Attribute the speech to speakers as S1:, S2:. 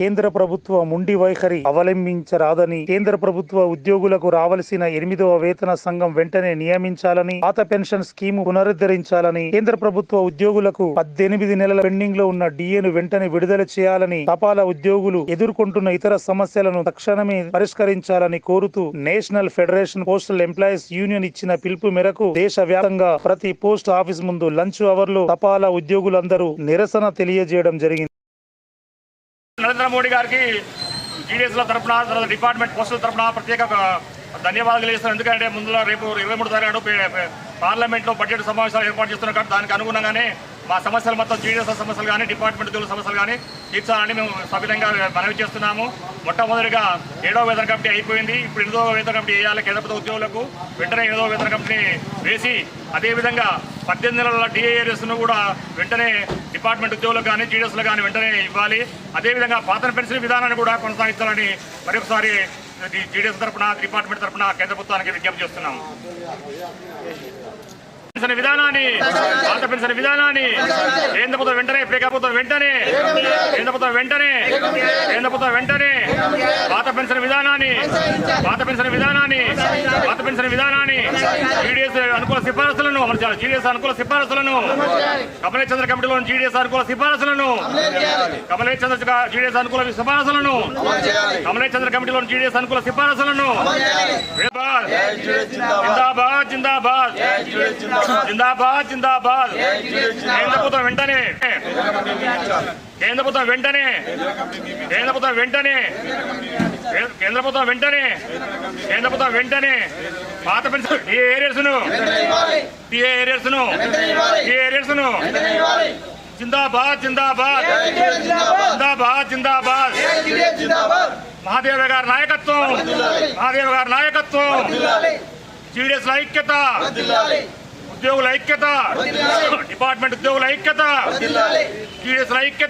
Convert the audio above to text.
S1: కేంద్ర ప్రభుత్వ ముండి వైఖరి అవలంబించరాదని కేంద్ర ప్రభుత్వ ఉద్యోగులకు రావలసిన ఎనిమిదవ వేతన సంఘం వెంటనే నియమించాలని పాత పెన్షన్ స్కీమ్ పునరుద్ధరించాలని కేంద్ర ప్రభుత్వ ఉద్యోగులకు పద్దెనిమిది నెలల పెండింగ్లో ఉన్న డిఏను వెంటనే విడుదల చేయాలని తపాలా ఉద్యోగులు ఎదుర్కొంటున్న ఇతర సమస్యలను తక్షణమే పరిష్కరించాలని కోరుతూ national federation postal employees union ఇచ్చిన పిలుపు మేరకు దేశవ్యాప్తంగా ప్రతి పోస్ట్ ఆఫీస్ ముందు లంచ్ అవర్లో తపాలా ఉద్యోగులందరూ నిరసన తెలియజేయడం జరిగింది.
S2: నరేంద్ర మోడీ గారికి జీడీఎస్ల తరఫున తర్వాత డిపార్ట్మెంట్ పోస్టుల తరఫున ప్రత్యేక ధన్యవాదాలు తెలియజేస్తాను ఎందుకంటే ముందులో రేపు ఇరవై మూడు తారీఖు పార్లమెంట్లో బడ్జెట్ సమావేశాలు ఏర్పాటు చేస్తున్నారు కాబట్టి దానికి అనుగుణంగానే మా సమస్యలు మొత్తం జీడీఎస్ సమస్యలు కానీ డిపార్ట్మెంట్ ఉద్యోగుల సమస్యలు కానీ తీర్చాలని మేము సవిధంగా మనవి చేస్తున్నాము. మొట్టమొదటిగా ఏడవ వేతన కమిటీ అయిపోయింది. ఇప్పుడు ఎనిమిదవ వేతన కమిటీ వేయాలి. కేంద్ర ప్రభుత్వ ఉద్యోగులకు వెంటనే ఎనిమిదవ వేతన కమిటీని వేసి అదేవిధంగా పద్దెనిమిది నెలల డిఏఆర్ఎస్ను కూడా వెంటనే డిపార్ట్మెంట్ ఉద్యోగులకు కానీ జీడిఎస్లు కానీ వెంటనే ఇవ్వాలి. అదేవిధంగా పాత పెన్షన్ విధానాన్ని కూడా కొనసాగించాలని మరొకసారి జీడిఎస్ తరఫున డిపార్ట్మెంట్ తరఫున కేంద్ర ప్రభుత్వానికి విజ్ఞప్తి చేస్తున్నాము. పెన్షన్ విధానాన్ని పాత పెన్షన్ విధానాన్ని కేంద్ర ప్రభుత్వం వెంటనే ప్రజా ప్రభుత్వం వెంటనే కేంద్ర ప్రభుత్వం వెంటనే కేంద్ర ప్రభుత్వం వెంటనే పాత పెన్షన్ విధానాన్ని పాత పెన్షన్ విధానాన్ని పాత పెన్షన్ విధానాన్ని జీడీఎస్ అనుకూల సిఫారసులను అమర్చాలి జీడీఎస్ అనుకూల సిఫారసులను కమలేష్ చంద్ర కమిటీలో జీడీఎస్ అనుకూల సిఫారసులను కమలేష్ చంద్ర జీడీఎస్ అనుకూల సిఫారసులను కమలేష్ చంద్ర కమిటీలో జీడీఎస్ అనుకూల సిఫారసులను జిందాబాద్. జిందాబాద్. జిందాబాద్ కేంద్ర ప్రభుత్వం వెంటనే. కేంద్ర ప్రభుత్వం వెంటనే. కేంద్ర ప్రభుత్వం వెంటనే. కేంద్ర ప్రభుత్వం వెంటనే. కేంద్ర ప్రభుత్వం వెంటనే. పాత పెన్షన్ ఏ ఏరియాస్ను ఏ ఏరియాస్ను ఏ ఏరియాస్ను జిందాబాద్ జిందాబాద్. జిందాబాద్. జిందాబాద్ మహాదేవ గారి నాయకత్వం. మహాదేవ గారి నాయకత్వం. జీడీఎస్ ఐక్యత. ఉద్యోగుల ఐక్యత. డిపార్ట్మెంట్ ఉద్యోగుల ఐక్యత. జీడీఎస్ ఐక్యత.